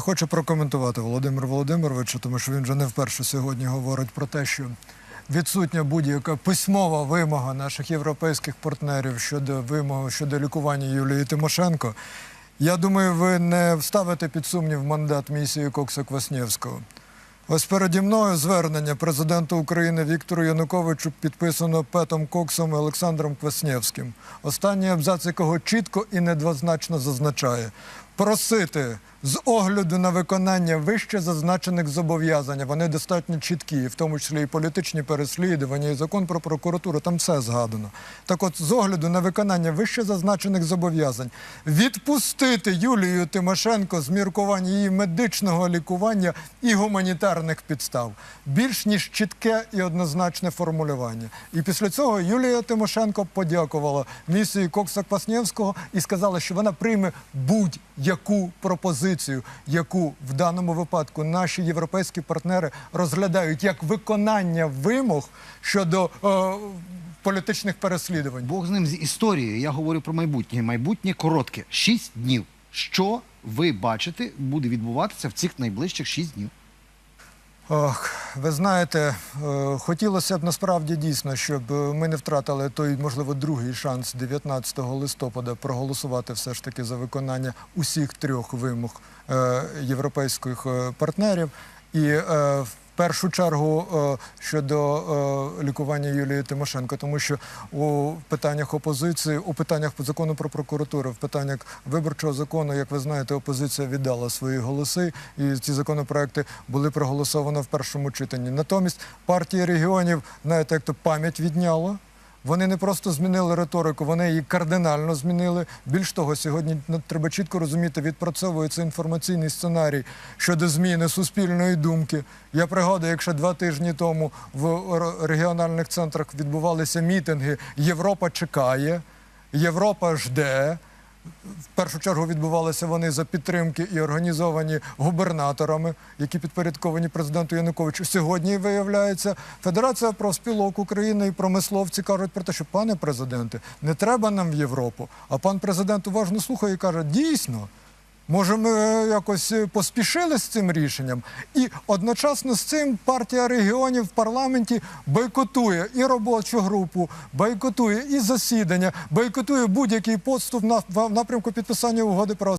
Я хочу прокоментувати Володимира Володимировича, тому що він вже не вперше сьогодні говорить про те, що відсутня будь-яка письмова вимога наших європейських партнерів щодо вимоги щодо лікування Юлії Тимошенко. Я думаю, ви не вставите під сумнів мандат місії Кокса Кваснєвського. Ось переді мною звернення президента України Віктору Януковичу підписано Петом Коксом і Олександром Кваснєвським. Останній абзац якого чітко і недвозначно зазначає просити з огляду на виконання вище зазначених зобов'язань. Вони достатньо чіткі, в тому числі і політичні переслідування, і закон про прокуратуру. Там все згадано. Так, от, з огляду на виконання вище зазначених зобов'язань, відпустити Юлію Тимошенко з міркувань її медичного лікування і гуманітарних підстав. Більш ніж чітке і однозначне формулювання. І після цього Юлія Тимошенко подякувала місії Кокса Кваснєвського і сказала, що вона прийме будь-яку пропозицію, яку в даному випадку наші європейські партнери розглядають як виконання вимог щодо е, політичних переслідувань. Бог з ним з історією. Я говорю про майбутнє. Майбутнє коротке. Шість днів. Що ви бачите буде відбуватися в цих найближчих шість днів? Ви знаєте, е, хотілося б насправді дійсно, щоб е, ми не втратили той, можливо, другий шанс 19 листопада проголосувати все ж таки за виконання усіх трьох вимог е, європейських партнерів. І першу чергу е, щодо е, лікування Юлії Тимошенко, тому що у питаннях опозиції, у питаннях закону про прокуратуру, в питаннях виборчого закону, як ви знаєте, опозиція віддала свої голоси, і ці законопроекти були проголосовані в першому читанні. Натомість партія регіонів, знаєте, як то пам'ять відняла. Вони не просто змінили риторику, вони її кардинально змінили. Більш того, сьогодні ну, треба чітко розуміти, відпрацьовується інформаційний сценарій щодо зміни суспільної думки. Я пригадую, якщо два тижні тому в регіональних центрах відбувалися мітинги Європа чекає, Європа жде. В першу чергу відбувалися вони за підтримки і організовані губернаторами, які підпорядковані президенту Януковичу. Сьогодні виявляється Федерація профспілок України і промисловці кажуть про те, що пане президенте, не треба нам в Європу. А пан президент уважно слухає і каже: дійсно. Може, ми е, якось е, поспішили з цим рішенням, і одночасно з цим партія регіонів в парламенті бойкотує і робочу групу, бойкотує і засідання, бойкотує будь-який подступ на в напрямку підписання угоди про